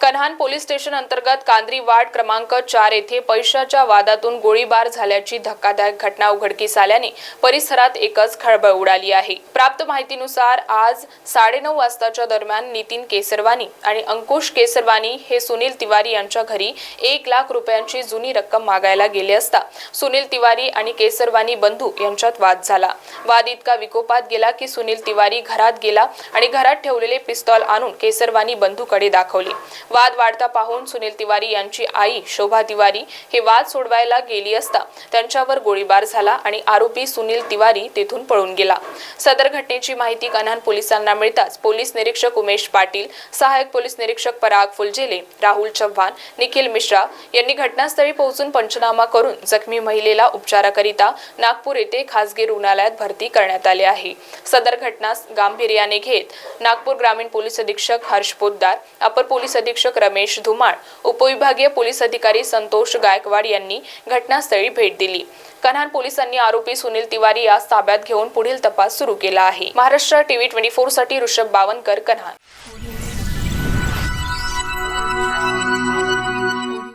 Kanhan police station अंतर्गत कांद्री ward क्रमांक चार येथे पैशाच्या वादातून गोळीबार झाल्याची धक्कादायक घटना उघडकीस आल्याने परिसरात एकच खळबळ उडाली आहे. प्राप्त माहितीनुसार आज साडेनऊ वाजताच्या दरम्यान नितीन केसरवानी आणि अंकुश केसरवानी हे सुनील तिवारी यांच्या घरी एक लाख रुपयांची जुनी रक्कम मागायला गेले असता सुनील तिवारी आणि केसरवानी बंधू यांच्यात वाद झाला. वाद इतका विकोपात गेला की सुनील तिवारी घरात गेला आणि घरात ठेवलेले पिस्तॉल आणून केसरवानी बंधूकडे दाखवले. वाद वाढता पाहून सुनील तिवारी यांची आई शोभा तिवारी हे वाद सोडवायला गेली असता त्यांच्यावर गोळीबार झाला आणि आरोपी सुनील तिवारी तेथून पळून गेला. सदर घटनेची माहिती कन्हान पोलिसांना मिळताच पोलीस निरीक्षक उमेश पाटील सहाय्यक पोलीस निरीक्षक पराग फुलजेले राहुल चव्हाण निखिल मिश्रा यांनी घटनास्थळी पोहोचून पंचनामा करून जखमी महिलेला उपचाराकरिता नागपूर येथे खासगी रुग्णालयात भरती करण्यात आले आहे. सदर घटनास गांभीर्याने घेत नागपूर ग्रामीण पोलीस अधीक्षक हर्ष पोद्दार अपर पोलीस अधीक्षक रमेश धुमाळ उपविभागीय पोलीस अधिकारी संतोष गायकवाड यांनी घटनास्थळी भेट दिली. कन्हान पोलिसांनी आरोपी सुनील तिवारी यास ताब्यात घेऊन पुढील तपास सुरू केला आहे. महाराष्ट्र टीव्ही ट्वेंटी फोरसाठी ऋषभ बावनकर कन्हान.